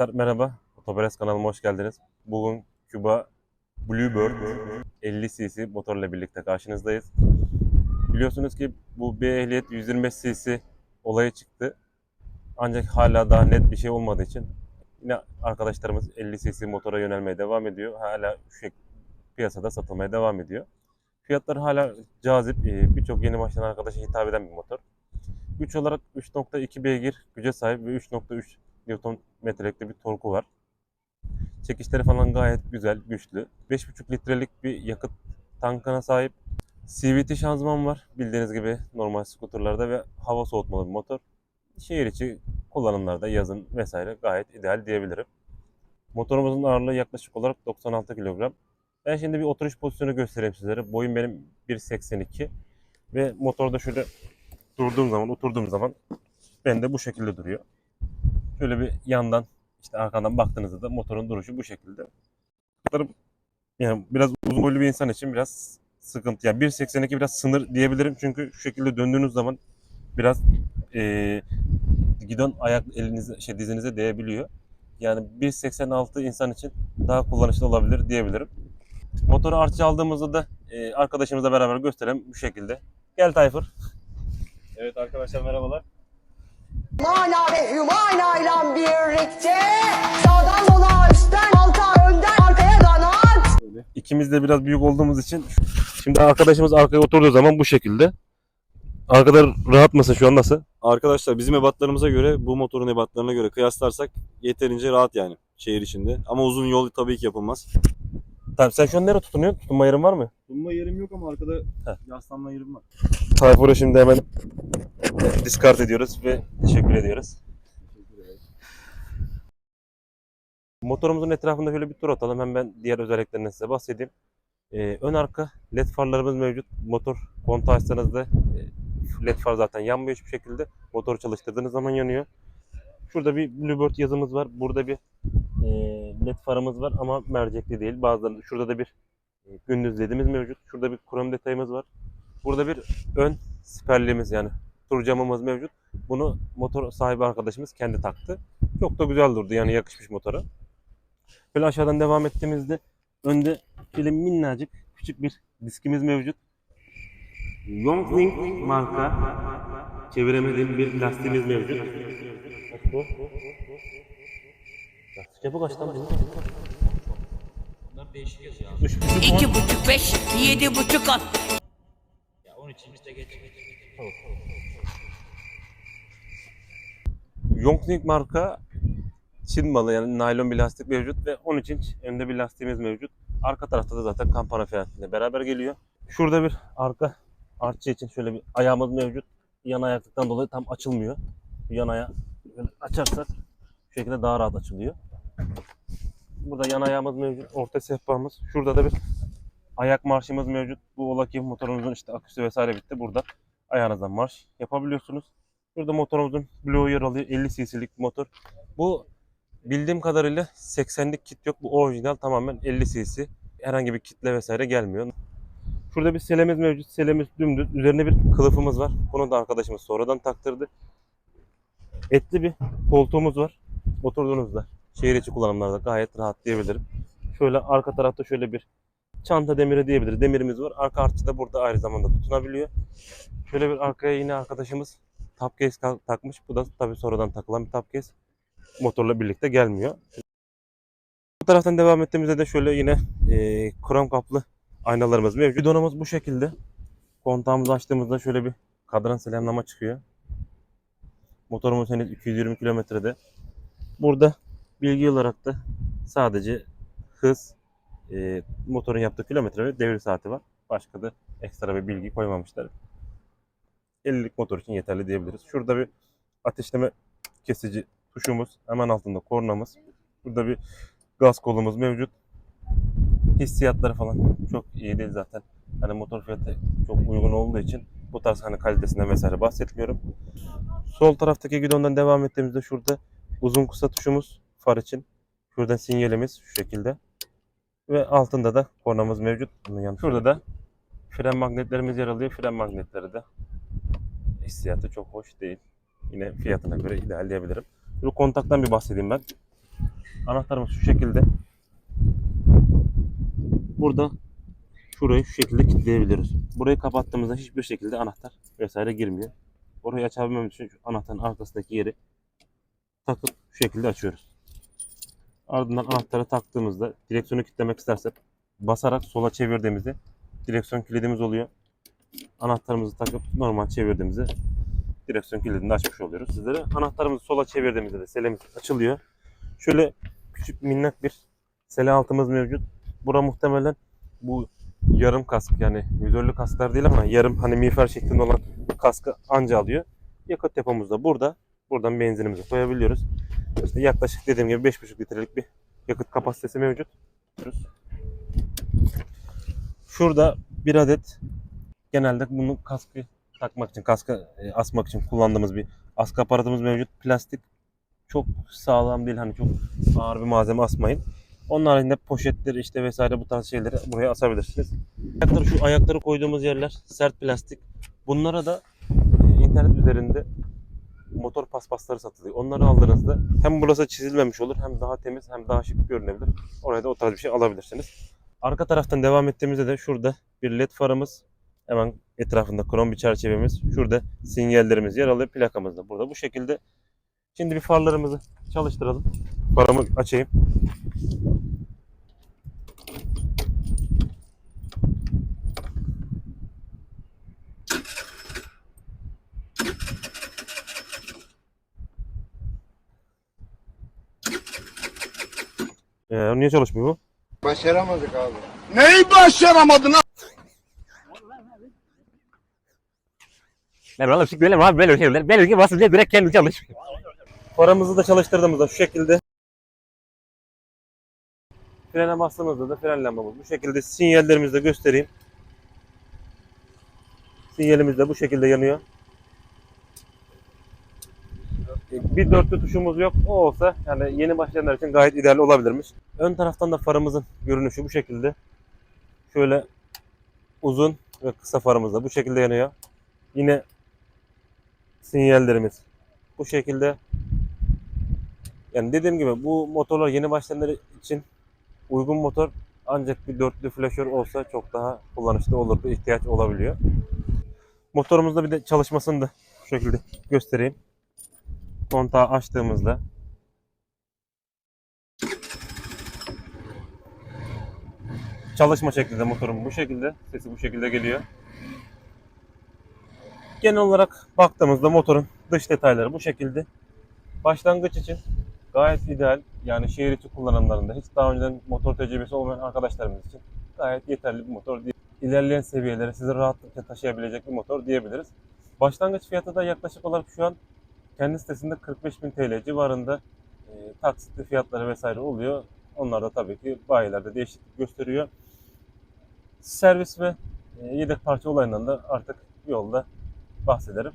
Arkadaşlar merhaba. Otoberes kanalıma hoş geldiniz. Bugün Cuba Bluebird 50 cc motorla birlikte karşınızdayız. Biliyorsunuz ki bu B ehliyet 125 cc olayı çıktı. Ancak hala daha net bir şey olmadığı için yine arkadaşlarımız 50 cc motora yönelmeye devam ediyor. Hala şu piyasada satılmaya devam ediyor. Fiyatları hala cazip. Ee, Birçok yeni başlayan arkadaşa hitap eden bir motor. Güç olarak 3.2 beygir güce sahip ve 3.3 Newton metrelikte bir torku var. Çekişleri falan gayet güzel, güçlü. 5.5 litrelik bir yakıt tankına sahip. CVT şanzıman var bildiğiniz gibi normal skuterlarda ve hava soğutmalı bir motor. Şehir içi kullanımlarda yazın vesaire gayet ideal diyebilirim. Motorumuzun ağırlığı yaklaşık olarak 96 kilogram. Ben şimdi bir oturuş pozisyonu göstereyim sizlere. Boyum benim 1.82 ve motorda şöyle durduğum zaman, oturduğum zaman bende bu şekilde duruyor. Şöyle bir yandan işte arkadan baktığınızda da motorun duruşu bu şekilde. Yani biraz uzun boylu bir insan için biraz sıkıntı. Yani 1.82 biraz sınır diyebilirim çünkü şu şekilde döndüğünüz zaman biraz eee gidon ayak elinize şey dizinize değebiliyor. Yani 1.86 insan için daha kullanışlı olabilir diyebilirim. Motoru artçı aldığımızda da eee, arkadaşımızla beraber gösterelim bu şekilde. Gel Tayfur. Evet arkadaşlar merhabalar. Mana ve hümana ile birlikte Sağdan sola üstten alta önden arkaya kanat İkimiz de biraz büyük olduğumuz için şimdi arkadaşımız arkaya oturduğu zaman bu şekilde. Arkada rahat mısın şu an nasıl? Arkadaşlar bizim ebatlarımıza göre bu motorun ebatlarına göre kıyaslarsak yeterince rahat yani şehir içinde. Ama uzun yol tabii ki yapılmaz. Tamam sen şu an nereye tutunuyorsun? Tutunma yerin var mı? Bununla yerim yok ama arkada Heh. yaslanma yerim var. Tayfur'u şimdi hemen discard ediyoruz ve teşekkür ediyoruz. Motorumuzun etrafında şöyle bir tur atalım. Hem ben diğer özelliklerinden size bahsedeyim. Ee, ön arka led farlarımız mevcut. Motor kontağı açsanız da e, led far zaten yanmıyor hiçbir şekilde. Motoru çalıştırdığınız zaman yanıyor. Şurada bir Bluebird yazımız var. Burada bir e, led farımız var ama mercekli değil. Bazılarında şurada da bir e, gündüz ledimiz mevcut. Şurada bir krom detayımız var. Burada bir ön siperliğimiz yani tur camımız mevcut. Bunu motor sahibi arkadaşımız kendi taktı. Çok da güzel durdu yani yakışmış motora. Böyle aşağıdan devam ettiğimizde önde şöyle minnacık küçük bir diskimiz mevcut. Yongling marka çeviremediğim bir lastiğimiz mevcut. Bu. Yapı kaç lan bu? Bunlar değişik yazıyor. Üç buçuk on. İki buçuk beş, yedi buçuk at. Ya 13 de geç. Yongling marka Çin malı yani naylon bir lastik mevcut ve 13 inç önde bir lastiğimiz mevcut. Arka tarafta da zaten kampana frenle beraber geliyor. Şurada bir arka artçı için şöyle bir ayağımız mevcut. Yan ayaklıktan dolayı tam açılmıyor. Yan ayağı açarsak şu şekilde daha rahat açılıyor. Burada yan ayağımız mevcut. Orta sehpamız. Şurada da bir ayak marşımız mevcut. Bu ola ki motorumuzun işte aküsü vesaire bitti. Burada ayağınızdan marş yapabiliyorsunuz. Burada motorumuzun bloğu yer alıyor. 50 cc'lik motor. Bu bildiğim kadarıyla 80'lik kit yok. Bu orijinal tamamen 50 cc. Herhangi bir kitle vesaire gelmiyor. Şurada bir selemiz mevcut. Selemiz dümdüz. Üzerine bir kılıfımız var. Bunu da arkadaşımız sonradan taktırdı. Etli bir koltuğumuz var. Oturduğunuzda şehir içi kullanımlarda gayet rahat diyebilirim. Şöyle arka tarafta şöyle bir çanta demiri diyebiliriz. Demirimiz var. Arka artçı da burada aynı zamanda tutunabiliyor. Şöyle bir arkaya yine arkadaşımız top case ka- takmış. Bu da tabii sonradan takılan bir top case. Motorla birlikte gelmiyor. Bu taraftan devam ettiğimizde de şöyle yine e, krom kaplı aynalarımız mevcut. Bidonumuz bu şekilde. Kontağımızı açtığımızda şöyle bir kadran selamlama çıkıyor. Motorumuz henüz 220 kilometrede. Burada bilgi olarak da sadece hız, e, motorun yaptığı kilometre ve devir saati var. Başka da ekstra bir bilgi koymamışlar. 50'lik motor için yeterli diyebiliriz. Şurada bir ateşleme kesici tuşumuz. Hemen altında kornamız. Burada bir gaz kolumuz mevcut. Hissiyatları falan çok iyi değil zaten. Hani motor fiyatı çok uygun olduğu için bu tarz hani kalitesinden vesaire bahsetmiyorum. Sol taraftaki gidondan devam ettiğimizde şurada uzun kısa tuşumuz far için. Şuradan sinyalimiz şu şekilde. Ve altında da kornamız mevcut. Şurada da fren magnetlerimiz yer alıyor. Fren magnetleri de hissiyatı çok hoş değil. Yine fiyatına göre ideal diyebilirim. Bu kontaktan bir bahsedeyim ben. Anahtarımız şu şekilde. Burada şurayı şu şekilde kilitleyebiliyoruz. Burayı kapattığımızda hiçbir şekilde anahtar vesaire girmiyor. Orayı açabilmemiz için şu anahtarın arkasındaki yeri takıp şu şekilde açıyoruz. Ardından anahtarı taktığımızda direksiyonu kilitlemek istersek basarak sola çevirdiğimizde direksiyon kilidimiz oluyor. Anahtarımızı takıp normal çevirdiğimizde direksiyon kilidini de açmış oluyoruz sizlere. Anahtarımızı sola çevirdiğimizde de selemiz açılıyor. Şöyle küçük minnak bir sele altımız mevcut. Bura muhtemelen bu yarım kask yani vizörlü kasklar değil ama yarım hani miğfer şeklinde olan kaskı anca alıyor. Yakıt depomuz da burada. Buradan benzinimizi koyabiliyoruz. İşte yaklaşık dediğim gibi 5,5 litrelik bir yakıt kapasitesi mevcut. Şurada bir adet genelde bunu kaskı takmak için, kaska e, asmak için kullandığımız bir askı aparatımız mevcut. Plastik çok sağlam değil hani çok ağır bir malzeme asmayın. Onun haricinde poşetleri işte vesaire bu tarz şeyleri buraya asabilirsiniz. Ayakları şu ayakları koyduğumuz yerler sert plastik. Bunlara da e, internet üzerinde motor paspasları satılıyor. Onları aldığınızda hem burası çizilmemiş olur hem daha temiz hem daha şık görünebilir. Oraya da o tarz bir şey alabilirsiniz. Arka taraftan devam ettiğimizde de şurada bir led farımız hemen etrafında krom bir çerçevemiz. Şurada sinyallerimiz yer alıyor. Plakamız da burada. Bu şekilde şimdi bir farlarımızı çalıştıralım. Farımı açayım. Ee, niye çalışmıyor bu? Başaramadık abi. Ben valla ışık böyle abi böyle şeyler. Ben ışık basınca direkt kendi çalışıyor. Paramızı da çalıştırdığımızda şu şekilde frene bastığımızda da fren lambamız bu şekilde sinyallerimizi de göstereyim. Sinyalimiz de bu şekilde yanıyor. Bir dörtlü tuşumuz yok. O olsa yani yeni başlayanlar için gayet ideal olabilirmiş. Ön taraftan da farımızın görünüşü bu şekilde. Şöyle uzun ve kısa farımız da bu şekilde yanıyor. Yine sinyallerimiz bu şekilde. Yani dediğim gibi bu motorlar yeni başlayanlar için uygun motor ancak bir dörtlü flaşör olsa çok daha kullanışlı olur bir ihtiyaç olabiliyor. Motorumuzda bir de çalışmasını da şu şekilde göstereyim. Kontağı açtığımızda çalışma şeklinde motorum bu şekilde. Sesi bu şekilde geliyor. Genel olarak baktığımızda motorun dış detayları bu şekilde. Başlangıç için gayet ideal. Yani şehir içi kullananlarında hiç daha önceden motor tecrübesi olmayan arkadaşlarımız için gayet yeterli bir motor. İlerleyen seviyelere sizi rahatlıkla taşıyabilecek bir motor diyebiliriz. Başlangıç fiyatı da yaklaşık olarak şu an kendi sitesinde 45.000 TL civarında e, taksitli fiyatları vesaire oluyor. Onlar da tabii ki bayilerde değişiklik gösteriyor. Servis ve e, yedek parça olayından da artık yolda bahsederim.